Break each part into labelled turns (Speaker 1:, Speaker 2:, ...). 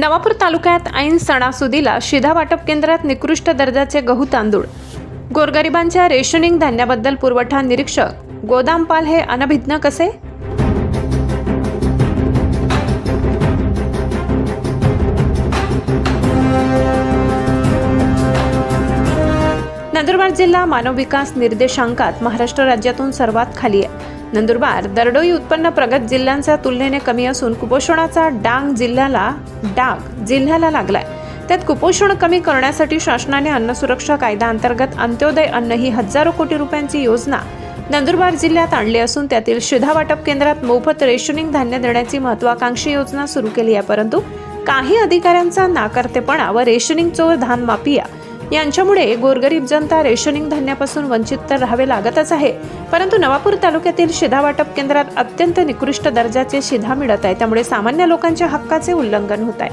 Speaker 1: नवापूर तालुक्यात ऐन सणासुदीला शिधा वाटप केंद्रात निकृष्ट दर्जाचे गहू तांदूळ. गोरगरिबांच्या रेशनिंग धान्याबद्दल पुरवठा निरीक्षक गोदामपाल हे अनभिज्ञ कसे? नंदुरबार जिल्हा मानव विकास निर्देशांकात महाराष्ट्र राज्यातून सर्वात खाली आहे. नंदुरबार दरडोई उत्पन्न प्रगत जिल्ह्यांच्या तुलनेने कमी असून कुपोषणाचा डांग जिल्ह्याला डाग जिल्ह्याला लागलाय. त्यात कुपोषण कमी करण्यासाठी शासनाने अन्न सुरक्षा कायदा अंतर्गत अंत्योदय अन्न ही हजारो कोटी रुपयांची योजना नंदुरबार जिल्ह्यात आणली असून त्यातील शिधा वाटप केंद्रात मोफत रेशनिंग धान्य देण्याची महत्वाकांक्षी योजना सुरू केली आहे. परंतु काही अधिकाऱ्यांचा नाकर्तेपणा व रेशनिंग चोर धान माफिया यांच्यामुळे गोरगरीब जनता रेशनिंग धान्यापासून वंचित तर राहावे लागतच आहे. परंतु नवापूर तालुक्यातील शिधा वाटप केंद्रात अत्यंत निकृष्ट दर्जाचे शिधा मिळत आहे. त्यामुळे सामान्य लोकांच्या हक्काचे उल्लंघन होत आहे.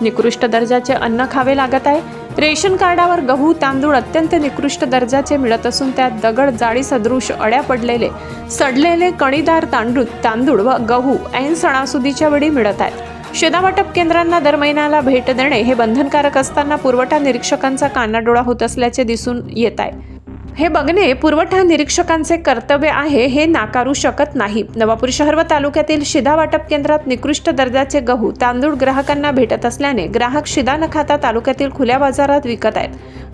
Speaker 1: निकृष्ट दर्जाचे अन्न खावे लागत आहे. रेशन कार्डावर गहू तांदूळ अत्यंत निकृष्ट दर्जाचे मिळत असून त्यात दगड जाळी सदृश अड्या पडलेले सडलेले कणीदार तांदूळ तांदूळ व गहू ऐन सणासुदीच्या वेळी मिळत आहेत. शिदावाटप केंद्रांना दर महिन्याला भेट देणे हे बंधनकारक असताना पुरवठा निरीक्षकांचा कानाडोळा होत असल्याचे दिसून येत आहे. हे बघणे पुरवठा निरीक्षकांचे कर्तव्य आहे हे नाकारू शकत नाही. नवापूर शहर व तालुक्यातील शिधा वाटप केंद्रात निकृष्ट दर्जाचे गहू तांदूळ ग्राहकांना भेटत असल्याने ग्राहक शिधा न खाता तालुक्यातील खुल्या बाजारात विकत आहेत.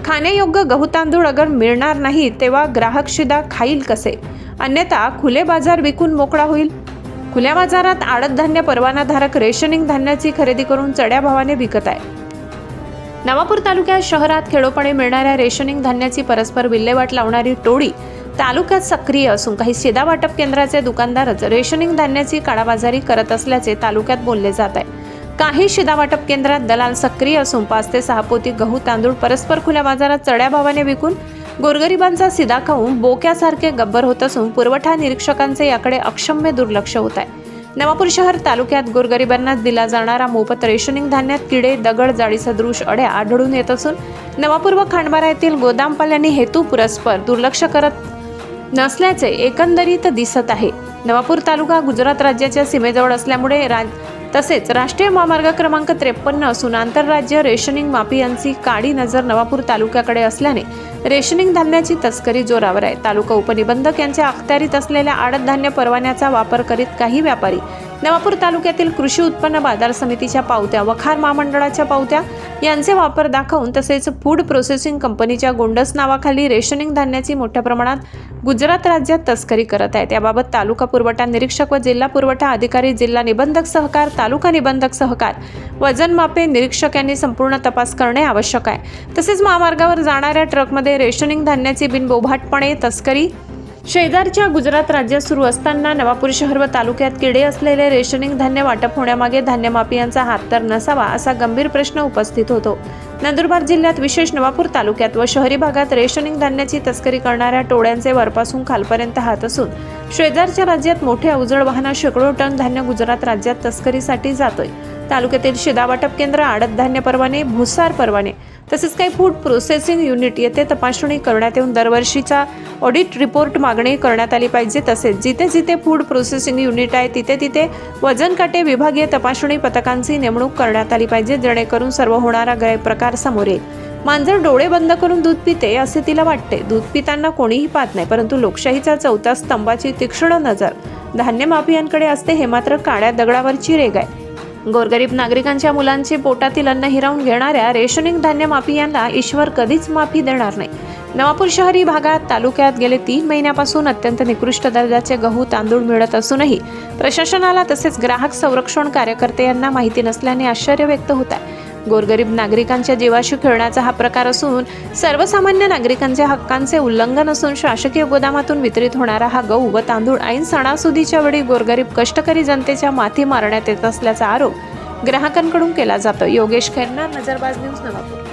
Speaker 1: खाण्यायोग्य गहू तांदूळ अगर मिळणार नाही तेव्हा ग्राहक शिधा खाईल कसे? अन्यथा खुले बाजार विकून मोकळा होईल? खुल्या बाजारात आडत धान्य परवानाधारक रेशनिंग धान्याची खरेदी करून चढ्या भावाने विकत आहे. नवापूर तालुक्यात शहरात खेडोपणे मिळणाऱ्या रेशनिंग धान्याची परस्पर विल्हेवाट लावणारी टोळी तालुक्यात सक्रिय असून काही शिदा वाटप केंद्राचे दुकानदारच रेशनिंग धान्याची काळाबाजारी करत असल्याचे तालुक्यात बोलले जात आहे. काही शिदा वाटप केंद्रात दलाल सक्रिय असून पाच ते सहा पोती गहू तांदूळ परस्पर खुल्या बाजारात चढ्या भावाने विकून गोरगरिबांचा सिदा खाऊन बोक्यासारखे गब्बर होत असून पुरवठा निरीक्षकांचे याकडे अक्षम्य दुर्लक्ष होत आहे. नवापूर शहर तालुक्यात गोरगरिबांना दिला जाणारा मोफत रेशनिंग धान्यात किडे दगड जाळीसदृश अड्या आढळून येत असून नवापूर व खांडबारा येथील गोदामपाल यांनी हेतू पुरस्पर दुर्लक्ष करत नसल्याचे एकंदरीत दिसत आहे. नवापूर तालुका गुजरात राज्याच्या सीमेजवळ असल्यामुळे राज तसेच राष्ट्रीय महामार्ग क्रमांक त्रेपन्न असून आंतरराज्य रेशनिंग माफियांची काळी नजर नवापूर तालुक्याकडे असल्याने रेशनिंग धान्याची तस्करी जोरावर आहे. तालुका उपनिबंधक यांच्या अखत्यारीत असलेल्या आडत धान्य परवान्याचा वापर करीत काही व्यापारी नवापूर तालुक्यातील कृषी उत्पन्न बाजार समितीच्या पावत्या वखार महामंडळाच्या पावत्या यांचे वापर दाखवून तसेच फूड प्रोसेसिंग कंपनीच्या गोंडस नावाखाली रेशनिंग धान्याची मोठ्या प्रमाणात गुजरात राज्यात तस्करी करत आहेत. याबाबत तालुका पुरवठा निरीक्षक व जिल्हा पुरवठा अधिकारी जिल्हा निबंधक सहकार तालुका निबंधक सहकार वजनमापे निरीक्षक यांनी संपूर्ण तपास करणे आवश्यक आहे. तसेच महामार्गावर जाणाऱ्या ट्रकमध्ये रेशनिंग धान्याची बिनबोभाटपणे तस्करी शेजारच्या गुजरात राज्यात सुरू असताना नवापूर शहर व तालुक्यात किडे असलेले रेशनिंग धान्य वाटप होण्यामागे धान्यमाफियांचा हात तर नसावा असा गंभीर प्रश्न उपस्थित होतो. नंदुरबार जिल्ह्यात विशेष नवापूर तालुक्यात व शहरी भागात रेशनिंग धान्याची तस्करी करणाऱ्या टोळ्यांचे वरपासून खालपर्यंत हात असून शेजारच्या राज्यात मोठे अवजड वाहना शेकडो टन धान्य गुजरात राज्यात तस्करीसाठी जातोय. तालुक्यातील शिदा वाटप केंद्र आडत धान्य परवाने भुसार परवाने तसेच काही फूड प्रोसेसिंग युनिट येथे तपासणी करण्यात येऊन दरवर्षीचा ऑडिट रिपोर्ट मागणी करण्यात आली पाहिजे. तसेच जिथे जिथे फूड प्रोसेसिंग युनिट आहे तिथे तिथे वजन काटे विभागीय तपासणी पथकांची नेमणूक करण्यात आली पाहिजे जेणेकरून सर्व होणारा गैरप्रकार समोर येईल. मांजर डोळे बंद करून दूध पिते असे तिला वाटते. दूध पिताना कोणीही पाहत नाही परंतु लोकशाहीचा चौथा स्तंभाची तीक्ष्ण नजर धान्य माफियांकडे असते हे मात्र काळ्या दगडावरची रेग आहे. गोरगरीब नागरिकांच्या मुलांचे पोटातील अन्न हिरावून घेणाऱ्या रेशनिंग धान्य माफियांना ईश्वर कधीच माफी देणार नाही. नवापूर शहरी भागात तालुक्यात गेले तीन महिन्यापासून अत्यंत निकृष्ट दर्जाचे गहू तांदूळ मिळत असूनही प्रशासनाला तसेच ग्राहक संरक्षण कार्यकर्ते यांना माहिती नसल्याने आश्चर्य व्यक्त होत आहे. गोरगरीब नागरिकांच्या जीवाशी खेळण्याचा हा प्रकार असून सर्वसामान्य नागरिकांच्या हक्कांचे उल्लंघन असून शासकीय गोदामातून वितरित होणारा हा गहू व तांदूळ ऐन सणासुदीच्या वेळी गोरगरीब कष्टकरी जनतेच्या माथी मारण्यात येत असल्याचा आरोप ग्राहकांकडून केला जातो. योगेश खैरनार नजरबाज न्यूज नवापूर.